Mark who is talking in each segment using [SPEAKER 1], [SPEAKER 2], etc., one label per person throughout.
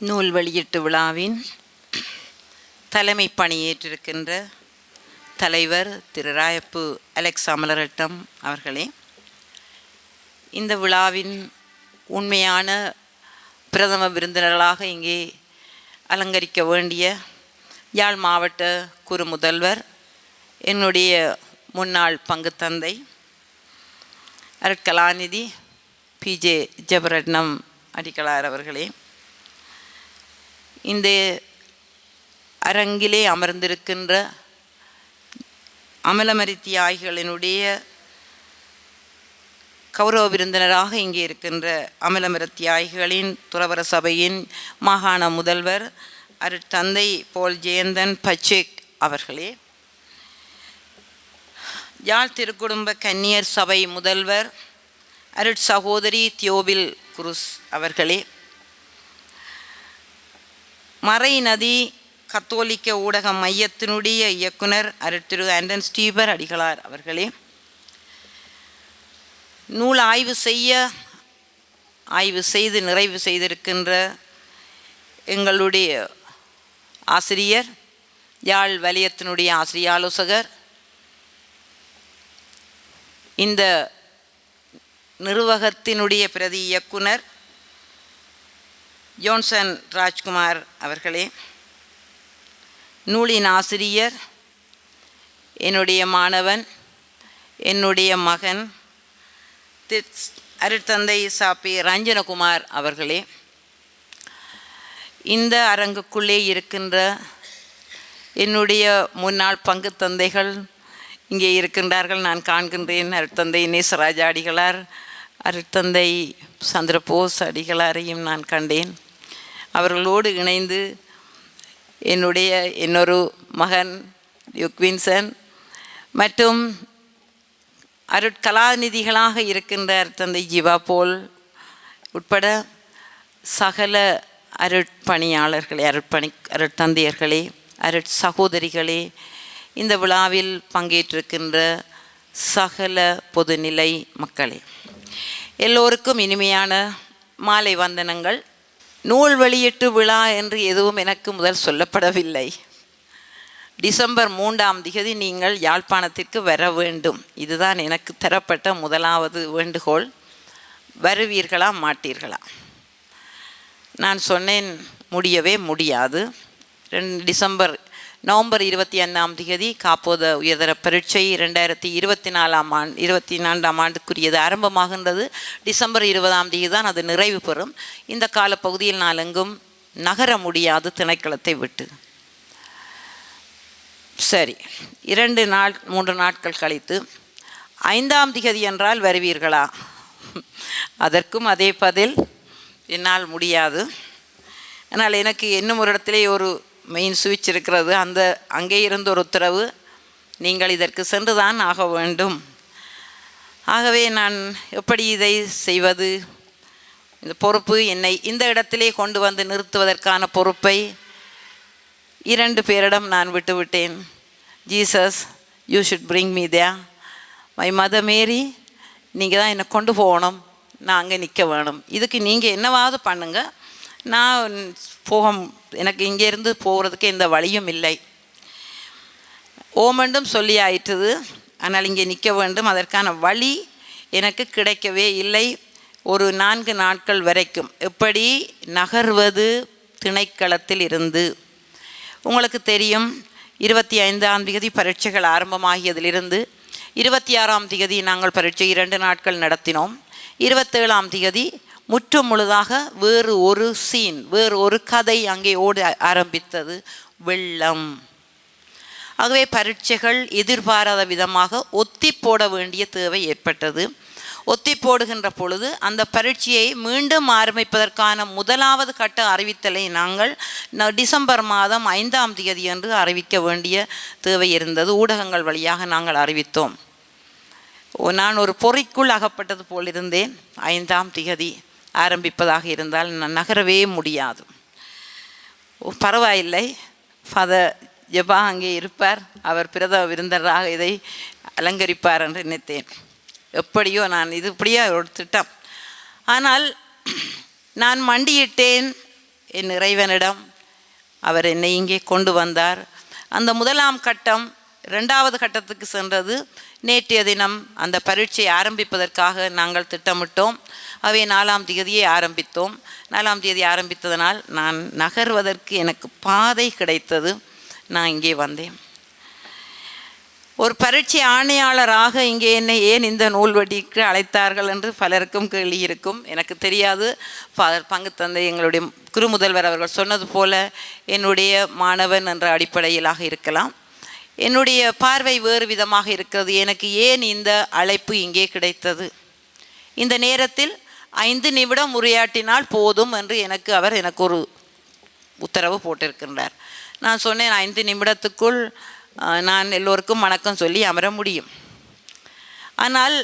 [SPEAKER 1] நூல் வெளியீட்டு விழாவின் தலைமை பணியேற்றிருக்கின்ற தலைவர் திரு ராயப்பு அலெக்ஸ் அமலரட்டம் அவர்களே இந்த விழாவின் உண்மையான பிரதம விருந்தினர்களாக இங்கே அலங்கரிக்க வேண்டிய யாழ் மாவட்ட குறு முதல்வர் என்னுடைய முன்னாள் பங்கு தந்தை அருட்கலாநிதி பிஜே ஜபரட்னம் அடிகளார் அவர்களே இந்த அரங்கிலே அமர்ந்திருக்கின்ற அமலமரி தியாகிகளினுடைய கௌரவ விருந்தினராக இங்கே இருக்கின்ற அமலமர தியாகிகளின் துறவர சபையின் மாகாண முதல்வர் அருட்தந்தை போல் ஜெயந்தன் பச்சேக் அவர்களே. யாழ் திருக்குடும்ப கன்னியர் சபை முதல்வர் அருட் சகோதரி தியோபில் குருஸ் அவர்களே. மறை நதி கத்தோலிக்க ஊடக மையத்தினுடைய இயக்குனர் அருட்திரு ஆண்டன் ஸ்டீபர் அடிகளார் அவர்களே. நூல் ஆய்வு செய்ய ஆய்வு செய்து நிறைவு செய்திருக்கின்ற எங்களுடைய ஆசிரியர் யாழ் வலயத்தினுடைய ஆசிரிய ஆலோசகர் இந்த நிர்வாகத்தினுடைய பிரதி இயக்குனர் ஜோன்சன் ராஜ்குமார் அவர்களே நூலின் ஆசிரியர் என்னுடைய மாணவன் என்னுடைய மகன் திஸ் அருட்தந்தை சாப்பி ரஞ்சனகுமார் அவர்களே இந்த அரங்குக்குள்ளே இருக்கின்ற என்னுடைய முன்னாள் பங்கு தந்தைகள் இங்கே இருக்கின்றார்கள். நான் காண்கின்றேன் அருட்தந்தை நேசராஜ அடிகளார் அருட்தந்தை சந்திரபோஸ் அடிகளாரையும் நான் கண்டேன். அவர்களோடு இணைந்து என்னுடைய இன்னொரு மகன் யுக்வின்சன் மற்றும் அருட்கலாநிதிகளாக இருக்கின்ற அருட்தந்தை ஜீவா போல் உட்பட சகல அருட்பணியாளர்களே அருட்பணி அருட்தந்தையர்களே அருட் சகோதரிகளே இந்த விழாவில் பங்கேற்றிருக்கின்ற சகல பொதுநிலை மக்களே. எல்லோருக்கும் இனிமையான மாலை வந்தனங்கள். நூல் வெளியீட்டு விழா என்று எதுவும் எனக்கு முதல் சொல்லப்படவில்லை. டிசம்பர் மூன்றாம் திகதி நீங்கள் யாழ்ப்பாணத்திற்கு வர வேண்டும். இதுதான் எனக்கு தரப்பட்ட முதலாவது வேண்டுகோள். வருவீர்களா மாட்டீர்களா? நான் சொன்னேன் முடியவே முடியாது. ரெண்டு டிசம்பர் நவம்பர் இருபத்தி ஐந்தாம் தேதி காப்போத உயர்தர பரீட்சை ரெண்டாயிரத்தி இருபத்தி நாலாம் ஆண்டு இருபத்தி நான்காம் ஆண்டுக்குரியது ஆரம்பமாகின்றது. டிசம்பர் இருபதாம் தேதி தான் அது நிறைவு பெறும். இந்த காலப்பகுதியில் நான் எங்கும் நகர முடியாது திணைக்களத்தை விட்டு. சரி இரண்டு நாள் மூன்று நாட்கள் கழித்து ஐந்தாம் திகதி என்றால் வருவீர்களா? அதற்கும் அதே பதில் என்னால் முடியாது. ஆனால் எனக்கு இன்னும் ஒரு இடத்துல ஒரு மெயின் சுவிட்ச் இருக்கிறது. அந்த அங்கே இருந்து ஒரு உத்தரவு நீங்கள் இதற்கு சென்று தான் ஆக வேண்டும். ஆகவே நான் எப்படி இதை செய்வது? இந்த பொறுப்பு என்னை இந்த இடத்திலே கொண்டு வந்து நிறுத்துவதற்கான பொறுப்பை இரண்டு பேரிடம் நான் விட்டுவிட்டேன். Jesus you should bring me the my mother Mary நீங்கள் தான் என்னை கொண்டு போகணும். நான் அங்கே நிற்க வேணும். இதுக்கு நீங்கள் என்னவாவது பண்ணுங்கள் நான் போக எனக்கு இங்கேருந்து போகிறதுக்கு எந்த வழியும் இல்லை. ஓமெண்டும் சொல்லி ஆயிட்டது ஆனால் இங்கே நிற்க வேண்டும். அதற்கான வழி எனக்கு கிடைக்கவே இல்லை. ஒரு நான்கு நாட்கள் வரைக்கும். எப்படி? நகர்வது திணைக்களத்தில் இருந்து. உங்களுக்கு தெரியும் இருபத்தி ஐந்தாம் தேதி பரீட்சைகள் ஆரம்பமாகியதிலிருந்து இருபத்தி ஆறாம் தேதி நாங்கள் பரீட்சை இரண்டு நாட்கள் நடத்தினோம். இருபத்தேழாம் தேதி முற்று முழுதாக வேறு ஒரு சீன் வேறு ஒரு கதை அங்கே ஓட ஆரம்பித்தது. வெள்ளம். ஆகவே பரீட்சைகள் எதிர்பாராத விதமாக ஒத்தி போட வேண்டிய தேவை ஏற்பட்டது. ஒத்தி போடுகின்ற பொழுது அந்த பரீட்சையை மீண்டும் ஆரம்பிப்பதற்கான முதலாவது கட்ட அறிவித்தலை நாங்கள் ந- டிசம்பர் மாதம் ஐந்தாம் தேதி என்று அறிவிக்க வேண்டிய தேவை இருந்தது. ஊடகங்கள் வழியாக நாங்கள் அறிவித்தோம். நான் ஒரு பொறிக்குள் அகப்பட்டது போலிருந்தேன் ஐந்தாம் திகதி ஆரம்பிப்பதாக இருந்தால் நான் நகரவே முடியாது. பரவாயில்லை. ஃபாதர் ஜபா அங்கே இருப்பார். அவர் பிரத விருந்தராக இதை அலங்கரிப்பார் என்று நினைத்தேன். எப்படியோ நான் இது இப்படியே ஒரு திட்டம். ஆனால் நான் மண்டியிட்டேன். என் இறைவனிடம் அவர் என்னை இங்கே கொண்டு வந்தார். அந்த முதலாம் கட்டம் ரெண்டாவது கட்டத்துக்கு சென்றது நேற்றைய தினம் அந்த பரீட்சை ஆரம்பிப்பதற்காக நாங்கள் திட்டமிட்டோம். அவை நாலாம் தேதியை ஆரம்பித்தோம். நாலாம் தேதி ஆரம்பித்ததனால் நான் நகர்வதற்கு எனக்கு பாதை கிடைத்தது. நான் இங்கே வந்தேன். ஒரு பரீட்சை ஆணையாளராக இங்கே என்னை ஏன் இந்த நூல்வடிக்கு அழைத்தார்கள் என்று பலருக்கும் கேள்வி இருக்கும். எனக்கு தெரியாது. ஃபாதர் பங்கு தந்தை எங்களுடைய குருமுதல்வர் அவர்கள் சொன்னது போல என்னுடைய மாணவன் என்ற அடிப்படையிலாக இருக்கலாம். என்னுடைய பார்வை வேறு விதமாக இருக்கிறது. எனக்கு ஏன் இந்த அழைப்பு இங்கே கிடைத்தது? இந்த நேரத்தில் ஐந்து நிமிடம் உரையாட்டினால் போதும் என்று எனக்கு அவர் எனக்கு ஒரு உத்தரவு போட்டிருக்கின்றார். நான் சொன்னேன் ஐந்து நிமிடத்துக்குள் நான் எல்லோருக்கும் வணக்கம் சொல்லி அமர முடியும். ஆனால்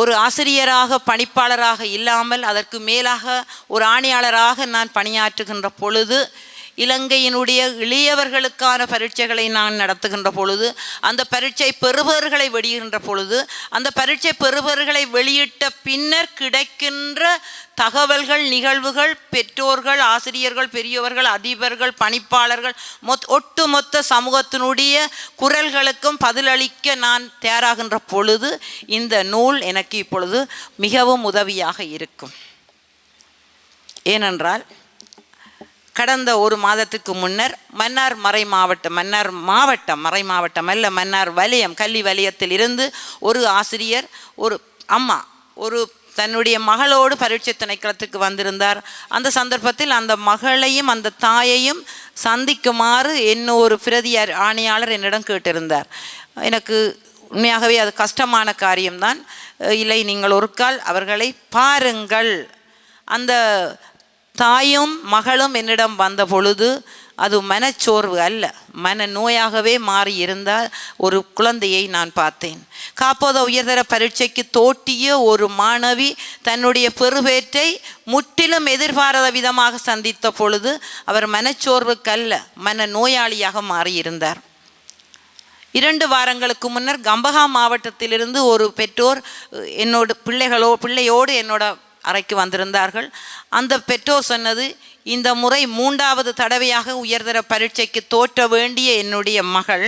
[SPEAKER 1] ஒரு ஆசிரியராக பணிப்பாளராக இல்லாமல் அதற்கு மேலாக ஒரு ஆணையாளராக நான் பணியாற்றுகின்ற பொழுது இலங்கையினுடைய இளையவர்களுக்கான பரீட்சைகளை நான் நடத்துகின்ற பொழுது அந்த பரீட்சை பெறுபவர்களை வெளியிடுகின்ற பொழுது அந்த பரீட்சை பெறுபவர்களை வெளியிட்ட பின்னர் கிடைக்கின்ற தகவல்கள் நிகழ்வுகள் பெற்றோர்கள் ஆசிரியர்கள் பெரியவர்கள் அதிபர்கள் பணிப்பாளர்கள் மொத் ஒட்டுமொத்த சமூகத்தினுடைய குரல்களுக்கும் பதிலளிக்க நான் தயாராகின்ற பொழுது இந்த நூல் எனக்கு இப்பொழுது மிகவும் உதவியாக இருக்கும். ஏனென்றால் கடந்த ஒரு மாதத்துக்கு முன்னர் மன்னார் மறை மாவட்டம் மன்னார் மாவட்டம் மறை மாவட்டம் அல்ல மன்னார் வலயம் கல்வி வலயத்தில் இருந்து ஒரு ஆசிரியர் ஒரு அம்மா ஒரு தன்னுடைய மகளோடு பரீட்சை திணைக்களத்துக்கு வந்திருந்தார். அந்த சந்தர்ப்பத்தில் அந்த மகளையும் அந்த தாயையும் சந்திக்குமாறு என்ன ஒரு பிரதி ஆணையாளர் என்னிடம் கேட்டிருந்தார். எனக்கு உண்மையாகவே அது கஷ்டமான காரியம்தான். இல்லை நீங்கள் ஒருக்கால் அவர்களை பாருங்கள். அந்த தாயும் மகளும் என்னிடம் வந்த பொழுது அது மனச்சோர்வு அல்ல. மன நோயாகவே மாறி இருந்தால் ஒரு குழந்தையை நான் பார்த்தேன். காப்போத உயர்தர பரீட்சைக்கு தோட்டிய ஒரு மாணவி தன்னுடைய பெறுபேற்றை முற்றிலும் எதிர்பாராத விதமாக சந்தித்த பொழுது அவர் மனச்சோர்வுக்கல்ல மன நோயாளியாக மாறியிருந்தார் இரண்டு வாரங்களுக்கு முன்னர் கம்பகா மாவட்டத்திலிருந்து ஒரு பெற்றோர் என்னோட பிள்ளைகளோ பிள்ளையோடு என்னோட அறைக்கு வந்திருந்தார்கள். அந்த பெற்றோர் சொன்னது இந்த முறை மூன்றாவது தடவையாக உயர்தர பரீட்சைக்கு தோற்ற வேண்டிய என்னுடைய மகள்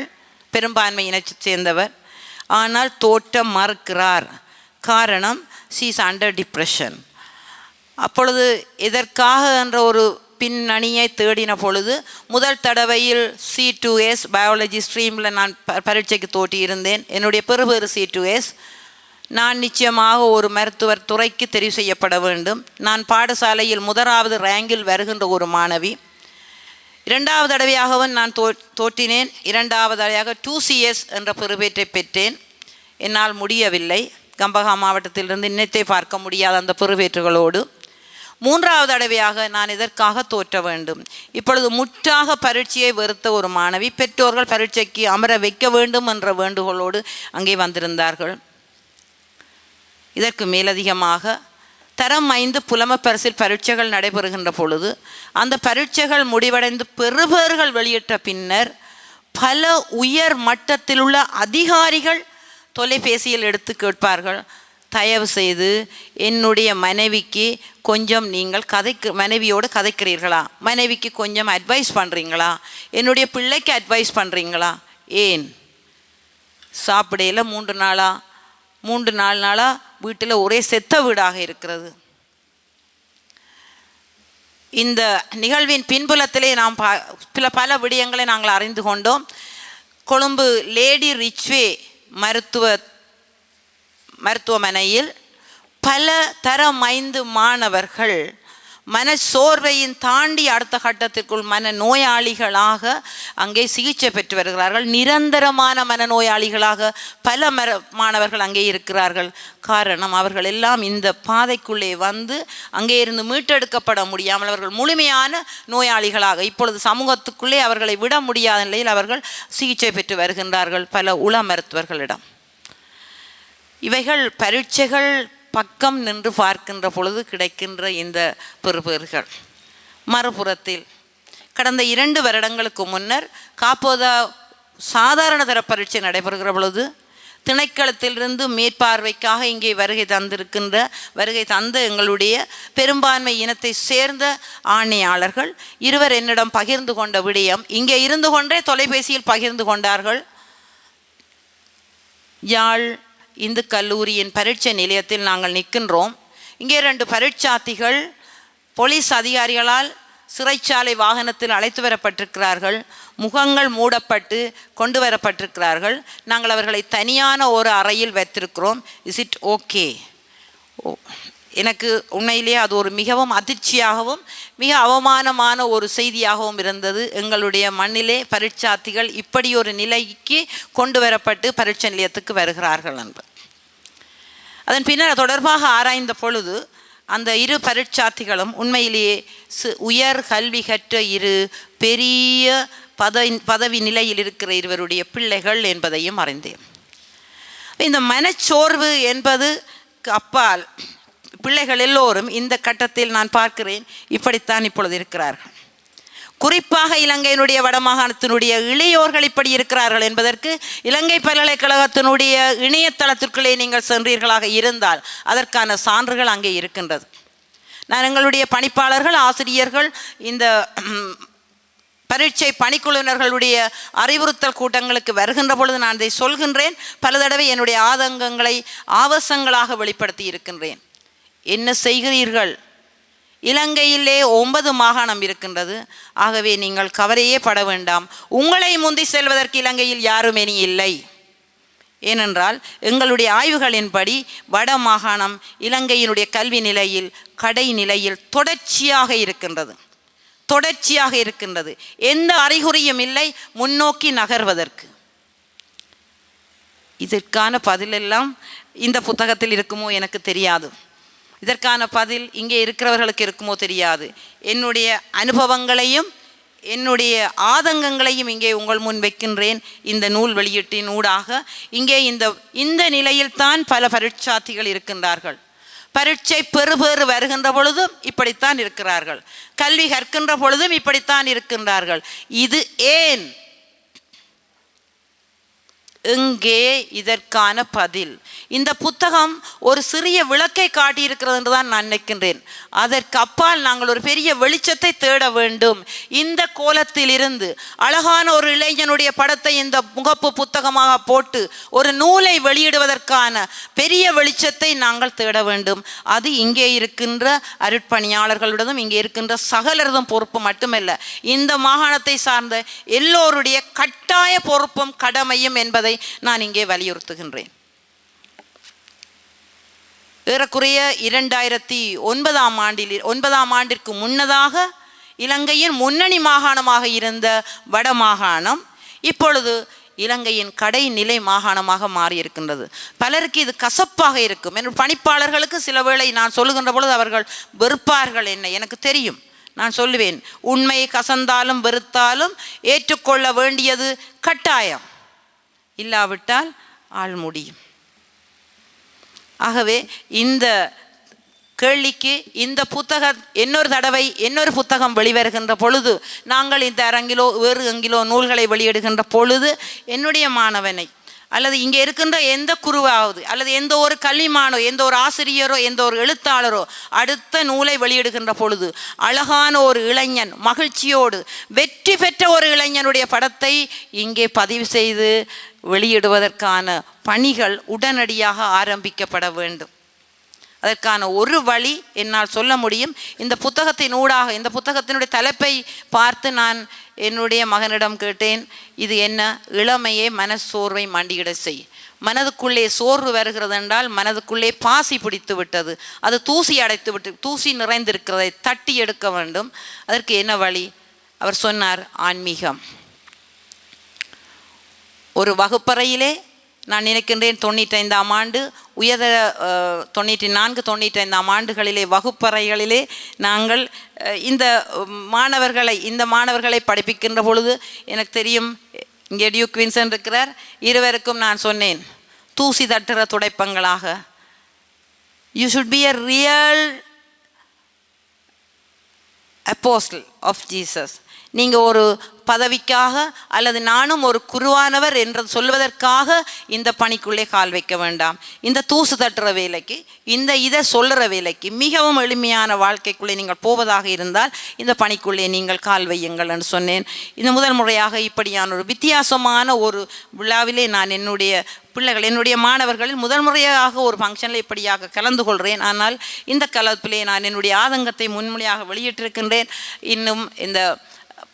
[SPEAKER 1] பெரும்பான்மை இனத்தை சேர்ந்தவர் ஆனால் தோற்ற மறுக்கிறார். காரணம் சீஸ் அண்டர் டிப்ரெஷன் அப்பொழுது எதற்காக என்ற ஒரு பின்னணியை தேடின பொழுது முதல் தடவையில் சி டூ எஸ் பயாலஜி ஸ்ட்ரீமில் நான் ப- பரீட்சைக்கு தோட்டியிருந்தேன் என்னுடைய பெறுபேறு சி டூ எஸ் நான் நிச்சயமாக ஒரு மருத்துவர் துறைக்கு தெரிவு செய்யப்பட வேண்டும். நான் பாடசாலையில் முதலாவது ரேங்கில் வருகின்ற ஒரு மாணவி. இரண்டாவது தடவையாகவும் நான் தோ தோற்றினேன். இரண்டாவது தடவையாக டூ சிஎஸ் என்ற பெறுபேற்றை பெற்றேன். என்னால் முடியவில்லை. கம்பகா மாவட்டத்திலிருந்து இன்னத்தை பார்க்க முடியாத அந்த பெறுபேற்றுகளோடு. மூன்றாவது தடவையாக நான் இதற்காக தோற்ற வேண்டும். இப்பொழுது முற்றாக பரீட்சையை வெறுத்த ஒரு மாணவி பெற்றோர்கள் பரீட்சைக்கு அமர வைக்க வேண்டும் என்ற வேண்டுகோளோடு அங்கே வந்திருந்தார்கள். இதற்கு மேலதிகமாக தரம் ஐந்து புலம பரிசில் பரீட்சைகள் நடைபெறுகின்ற பொழுது அந்த பரீட்சைகள் முடிவடைந்து பெறுபவர்கள் வெளியிட்ட பின்னர் பல உயர் மட்டத்தில் உள்ள அதிகாரிகள் தொலைபேசியில் எடுத்து கேட்பார்கள். தயவு செய்து என்னுடைய மனைவிக்கு கொஞ்சம் நீங்கள் கதைக்கு மனைவியோடு கதைக்கிறீர்களா? மனைவிக்கு கொஞ்சம் அட்வைஸ் பண்ணுறீங்களா என்னுடைய பிள்ளைக்கு அட்வைஸ் பண்ணுறீங்களா ஏன்? சாப்பிடையில் மூன்று நாளா? மூன்று நாலு நாளாக வீட்டில் ஒரே செத்த வீடாக இருக்கிறது. இந்த நிகழ்வின் பின்புலத்திலே நாம் பா பல பல விடயங்களை நாங்கள் அறிந்து கொண்டோம். கொழும்பு லேடி ரிச்வே மருத்துவ மருத்துவமனையில் பல தரம் ஐந்து மாணவர்கள் மன சோர்வையும் தாண்டி அடுத்த கட்டத்திற்குள் மன நோயாளிகளாக அங்கே சிகிச்சை பெற்று வருகிறார்கள். நிரந்தரமான மனநோயாளிகளாக பல மர மாணவர்கள் அங்கே இருக்கிறார்கள். காரணம் அவர்கள் எல்லாம் இந்த பாதைக்குள்ளே வந்து அங்கே இருந்து மீட்டெடுக்கப்பட முடியாமல் அவர்கள் முழுமையான நோயாளிகளாக இப்பொழுது சமூகத்துக்குள்ளே அவர்களை விட முடியாத நிலையில் அவர்கள் சிகிச்சை பெற்று வருகின்றார்கள் பல உள மருத்துவர்களிடம். இவைகள் பரீட்சைகள் பக்கம் நின்று பார்க்கின்ற பொழுது கிடைக்கின்ற இந்த பெறுபேறுகள். மறுபுறத்தில் கடந்த இரண்டு வருடங்களுக்கு முன்னர் காப்போதா சாதாரண தர பரீட்சை நடைபெறுகிற பொழுது திணைக்களத்திலிருந்து மேற்பார்வைக்காக இங்கே வருகை தந்திருக்கின்ற வருகை தந்த எங்களுடைய பெரும்பான்மை இனத்தை சேர்ந்த ஆணையாளர்கள் இருவர் என்னிடம் பகிர்ந்து கொண்ட விடயம் இங்கே இருந்து கொண்டே தொலைபேசியில் பகிர்ந்து கொண்டார்கள். யாழ் இந்து கல்லூரியின் பரீட்சை நிலையத்தில் நாங்கள் நிற்கின்றோம். இங்கே ரெண்டு பரீட்சார்த்திகள் போலீஸ் அதிகாரிகளால் சிறைச்சாலை வாகனத்தில் அழைத்து வரப்பட்டிருக்கிறார்கள். முகங்கள் மூடப்பட்டு கொண்டு வரப்பட்டிருக்கிறார்கள். நாங்கள் அவர்களை தனியான ஒரு அறையில் வைத்திருக்கிறோம். இஸ் இட் ஓகே ஓ எனக்கு உண்மையிலேயே அது ஒரு மிகவும் அதிர்ச்சியாகவும் மிக அவமானமான ஒரு செய்தியாகவும் இருந்தது. எங்களுடைய மண்ணிலே பரீட்சார்த்திகள் இப்படி ஒரு நிலைக்கு கொண்டு வரப்பட்டு பரீட்சை நிலையத்துக்கு வருகிறார்கள் என்று அதன் பின்னர் தொடர்பாக ஆராய்ந்த பொழுது அந்த இரு பரீட்சார்த்திகளும் உண்மையிலேயே சு- உயர் கல்வி கற்ற இரு பெரிய பதவி பதவி நிலையில் இருக்கிற இருவருடைய பிள்ளைகள் என்பதையும் அறிந்தேன். இந்த மனச்சோர்வு என்பது அப்பால் பிள்ளைகள் எல்லோரும் இந்த கட்டத்தில் நான் பார்க்கிறேன். இப்படித்தான் இப்பொழுது இருக்கிறார்கள். குறிப்பாக இலங்கையினுடைய வடமாகாணத்தினுடைய இளையோர்கள் இப்படி இருக்கிறார்கள் என்பதற்கு இலங்கை பல்கலைக்கழகத்தினுடைய இணையதளத்திற்குள்ளே நீங்கள் சென்றீர்களாக இருந்தால் அதற்கான சான்றுகள் அங்கே இருக்கின்றது. நான் எங்களுடைய பணிப்பாளர்கள் ஆசிரியர்கள் இந்த பரீட்சை பணிக்குழுவினர்களுடைய அறிவுறுத்தல் கூட்டங்களுக்கு வருகின்ற பொழுது நான் இதை சொல்கின்றேன். பல தடவை என்னுடைய ஆதங்கங்களை ஆவசங்களாக வெளிப்படுத்தி இருக்கின்றேன். என்ன செய்கிறீர்கள்? இலங்கையிலே ஒன்பது மாகாணம் இருக்கின்றது. ஆகவே நீங்கள் கவலையே பட வேண்டாம். உங்களை முந்தி செல்வதற்கு இலங்கையில் யாரும் இனி இல்லை. ஏனென்றால் எங்களுடைய ஆய்வுகளின்படி வட மாகாணம் இலங்கையினுடைய கல்வி நிலையில் கடை நிலையில் தொடர்ச்சியாக இருக்கின்றது. தொடர்ச்சியாக இருக்கின்றது. எந்த அறிகுறியும் இல்லை. முன்னோக்கி நகர்வதற்கு. இதற்கான பதிலெல்லாம் இந்த புத்தகத்தில் இருக்குமோ எனக்கு தெரியாது. இதற்கான பதில் இங்கே இருக்கிறவர்களுக்கு இருக்குமோ தெரியாது. என்னுடைய அனுபவங்களையும் என்னுடைய ஆதங்கங்களையும் இங்கே உங்கள் முன் வைக்கின்றேன். இந்த நூல் வெளியீட்டின் ஊடாக இங்கே இந்த இந்த நிலையில்தான் பல பரீட்சார்த்திகள் இருக்கின்றார்கள். பரீட்சை பெறுபேறு வருகின்ற பொழுதும் இப்படித்தான் இருக்கிறார்கள். கல்வி கற்கின்ற பொழுதும் இப்படித்தான் இருக்கின்றார்கள். இது ஏன் எங்கே இதற்கான பதில். இந்த புத்தகம் ஒரு சிறிய விளக்கை காட்டியிருக்கிறது என்று தான் நான் நினைக்கின்றேன். அதற்கு அப்பால் நாங்கள் ஒரு பெரிய வெளிச்சத்தை தேட வேண்டும். இந்த கோலத்தில் இருந்து அழகான ஒரு இளைஞனுடைய படத்தை இந்த முகப்பு புத்தகமாக போட்டு ஒரு நூலை வெளியிடுவதற்கான பெரிய வெளிச்சத்தை நாங்கள் தேட வேண்டும். அது இங்கே இருக்கின்ற அருட்பணியாளர்களுடனும் இங்கே இருக்கின்ற சகலரதும் பொறுப்பு மட்டுமல்ல. இந்த மாகாணத்தை சார்ந்த எல்லோருடைய கட்டாய பொறுப்பும் கடமையும் என்பதை நான் இங்கே வலியுறுத்துகின்றேன். ஏறக்குறைய இரண்டாயிரத்தி ஒன்பதாம் ஆண்டில் ஒன்பதாம் ஆண்டிற்கு முன்னதாக இலங்கையின் முன்னணி மாகாணமாக இருந்த வட மாகாணம் இப்பொழுது இலங்கையின் கடைநிலை மாகாணமாக மாறியிருக்கின்றது. பலருக்கு இது கசப்பாக இருக்கும். என் பணிப்பாளர்களுக்கு சில வேளை நான் சொல்லுகின்ற பொழுது அவர்கள் வெறுப்பார்கள் என்ன எனக்கு தெரியும். நான் சொல்லுவேன் உண்மை கசந்தாலும் வெறுத்தாலும் ஏற்றுக்கொள்ள வேண்டியது கட்டாயம். இல்லாவிட்டால் ஆள் முடியும். ஆகவே இந்த கேள்விக்கு இந்த புத்தகம் இன்னொரு தடவை இன்னொரு புத்தகம் வெளிவருகின்ற பொழுது நாங்கள் இந்த அரங்கிலோ வேறு எங்கிலோ நூல்களை வெளியிடுகின்ற பொழுது என்னுடைய மாணவனை அல்லது இங்கே இருக்கின்ற எந்த குருவாவது அல்லது எந்த ஒரு கல்விமானோ எந்த ஒரு ஆசிரியரோ எந்த ஒரு எழுத்தாளரோ அடுத்த நூலை வெளியிடுகின்ற பொழுது அழகான ஒரு இளைஞன் மகிழ்ச்சியோடு வெற்றி பெற்ற ஒரு இளைஞனுடைய படத்தை இங்கே பதிவு செய்து வெளியிடுவதற்கான பணிகள் உடனடியாக ஆரம்பிக்கப்பட வேண்டும். அதற்கான ஒரு வழி என்னால் சொல்ல முடியும். இந்த புத்தகத்தின் ஊடாக இந்த புத்தகத்தினுடைய தலைப்பை பார்த்து நான் என்னுடைய மகனிடம் கேட்டேன் இது என்ன? இளமையே மனச்சோர்வை மண்டியிட செய். மனதுக்குள்ளே சோர்வு வருகிறது என்றால் மனதுக்குள்ளே பாசி பிடித்து விட்டது. அது தூசி அடைத்து விட்டு தூசி நிறைந்திருக்கிறதை தட்டி எடுக்க வேண்டும். அதற்கு என்ன வழி? அவர் சொன்னார் ஆன்மீகம். ஒரு வகுப்பறையிலே நான் நினைக்கின்றேன் தொண்ணூற்றைந்தாம் ஆண்டு உயர தொண்ணூற்றி நான்கு தொண்ணூற்றைந்தாம் ஆண்டுகளிலே வகுப்பறைகளிலே நாங்கள் இந்த மாணவர்களை இந்த மாணவர்களை படிப்பிக்கின்ற பொழுது எனக்கு தெரியும் இங்கே டியூக் வின்சன் இருக்கிறார் இருவருக்கும் நான் சொன்னேன் தூசி தட்டுற துடைப்பங்களாக. You should be a real apostle of Jesus நீங்கள் ஒரு பதவிக்காக அல்லது நானும் ஒரு குருவானவர் என்று சொல்வதற்காக இந்த பணிக்குள்ளே கால் வைக்க வேண்டாம். இந்த தூசு தட்டுற வேலைக்கு இந்த இதை சொல்லுற வேலைக்கு மிகவும் எளிமையான வாழ்க்கைக்குள்ளே நீங்கள் போவதாக இருந்தால் இந்த பணிக்குள்ளே நீங்கள் கால் வையுங்கள் என்று சொன்னேன். இந்த முதல் முறையாக இப்படியான ஒரு வித்தியாசமான ஒரு விழாவிலே நான் என்னுடைய பிள்ளைகள் என்னுடைய மாணவர்களில் முதல் முறையாக ஒரு ஃபங்க்ஷனில் இப்படியாக கலந்து கொள்கிறேன். ஆனால் இந்த கலப்பிலே நான் என்னுடைய ஆதங்கத்தை முன்மொழியாக வெளியிட்டிருக்கின்றேன். இன்னும் இந்த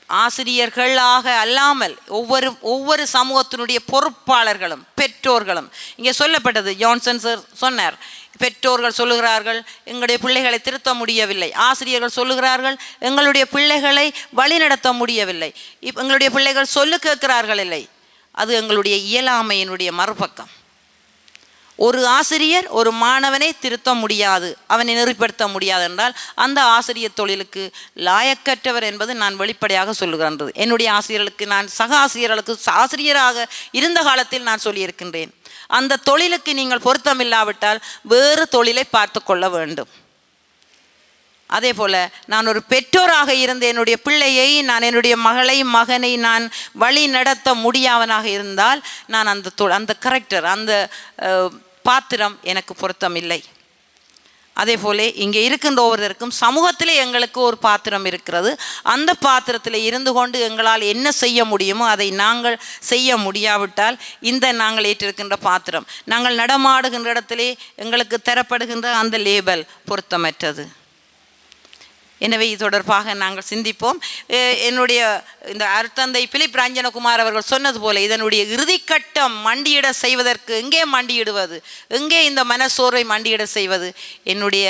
[SPEAKER 1] ஆசிரியர்களாக அல்லாமல் ஒவ்வொரு ஒவ்வொரு சமூகத்தினுடைய பொறுப்பாளர்களும் பெற்றோர்களும் இங்கே சொல்லப்பட்டது ஜான்சன் சார் சொன்னார் பெற்றோர்கள் சொல்லுகிறார்கள் எங்களுடைய பிள்ளைகளை திருத்த முடியவில்லை ஆசிரியர்கள் சொல்லுகிறார்கள் எங்களுடைய பிள்ளைகளை வழிநடத்த முடியவில்லை இப் எங்களுடைய பிள்ளைகள் சொல்லு கேட்கிறார்கள் இல்லை அது எங்களுடைய இயலாமையினுடைய மறுபக்கம். ஒரு ஆசிரியர் ஒரு மாணவனை திருத்த முடியாது அவனை நெறிப்படுத்த முடியாது என்றால் அந்த ஆசிரியர் தொழிலுக்கு லாயக்கற்றவர் என்பது நான் வெளிப்படையாக சொல்லுகின்றது. என்னுடைய ஆசிரியர்களுக்கு நான் சக ஆசிரியர்களுக்கு ஆசிரியராக இருந்த காலத்தில் நான் சொல்லியிருக்கின்றேன். அந்த தொழிலுக்கு நீங்கள் பொருத்தமில்லாவிட்டால் வேறு தொழிலை பார்த்து கொள்ள வேண்டும். அதே போல் நான் ஒரு பெற்றோராக இருந்த என்னுடைய பிள்ளையை நான் என்னுடைய மகளை மகனை நான் வழி நடத்த முடியாதவனாக இருந்தால் நான் அந்த தொ அந்த கரெக்டர் அந்த பாத்திரம் எனக்கு பொருத்தமில்லை. அதே போல இங்கே இருக்கின்ற ஒவ்வொருவருக்கும் சமூகத்தில் எங்களுக்கு ஒரு பாத்திரம் இருக்கிறது. அந்த பாத்திரத்தில் இருந்து கொண்டு எங்களால் என்ன செய்ய முடியுமோ அதை நாங்கள் செய்ய முடியாவிட்டால் இந்த நாங்கள் ஏற்றிருக்கின்ற பாத்திரம். நாங்கள் நடமாடுகின்ற இடத்திலே எங்களுக்கு தரப்படுகின்ற அந்த லேபல் பொருத்தமற்றது. எனவே இது தொடர்பாக நாங்கள் சிந்திப்போம். என்னுடைய இந்த அருத்தந்தை பிலிப் ரஞ்சனகுமார் அவர்கள் சொன்னது போல இதனுடைய இறுதிக்கட்டம் மண்டியிட செய்வதற்கு எங்கே மண்டியிடுவது? எங்கே இந்த மனசோர்வை மண்டியிட செய்வது? என்னுடைய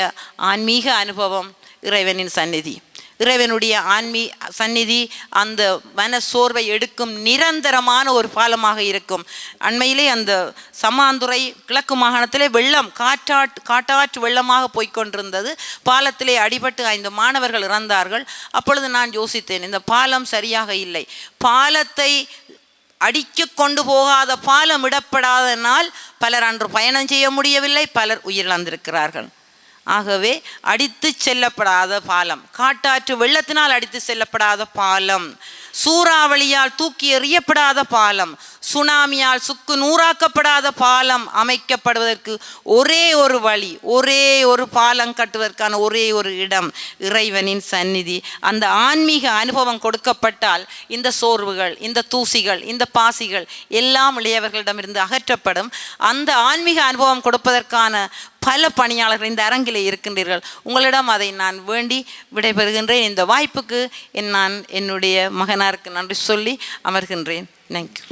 [SPEAKER 1] ஆன்மீக அனுபவம் இறைவனின் சந்நிதி. இறைவனுடைய ஆன்மீ சந்நிதி அந்த மன சோர்வை எடுக்கும் நிரந்தரமான ஒரு பாலமாக இருக்கும். அண்மையிலே அந்த சமாந்துறை கிழக்கு மாகாணத்திலே வெள்ளம் காற்றாட் காட்டாற்று வெள்ளமாக போய்க்கொண்டிருந்தது. பாலத்திலே அடிபட்டு ஐந்து மாணவர்கள் இறந்தார்கள். அப்பொழுது நான் யோசித்தேன் இந்த பாலம் சரியாக இல்லை. பாலத்தை அடிக்க கொண்டு போகாத பாலம் இடப்படாதனால் பலர் அன்று பயணம் செய்ய முடியவில்லை பலர் உயிரிழந்திருக்கிறார்கள். ஆகவே அடித்து செல்லப்படாத பாலம். காட்டாற்று வெள்ளத்தினால் அடித்து செல்லப்படாத பாலம். சூறாவளியால் தூக்கி எறியப்படாத பாலம். சுனாமியால் சுக்கு நூறாக்கப்படாத பாலம் அமைக்கப்படுவதற்கு ஒரே ஒரு வழி ஒரே ஒரு பாலம் கட்டுவதற்கான ஒரே ஒரு இடம் இறைவனின் சந்நிதி. அந்த ஆன்மீக அனுபவம் கொடுக்கப்பட்டால் இந்த சோர்வுகள் இந்த தூசிகள் இந்த பாசிகள் எல்லாம் இளையவர்களிடமிருந்து அகற்றப்படும். அந்த ஆன்மீக அனுபவம் கொடுப்பதற்கான பல பணியாளர்கள் இந்த அரங்கிலே இருக்கின்றீர்கள். உங்களிடம் அதை நான் வேண்டி விடைபெறுகின்றேன். இந்த வாய்ப்புக்கு என் நான் என்னுடைய மகனாருக்கு நன்றி சொல்லி அமர்கின்றேன். தேங்க்யூ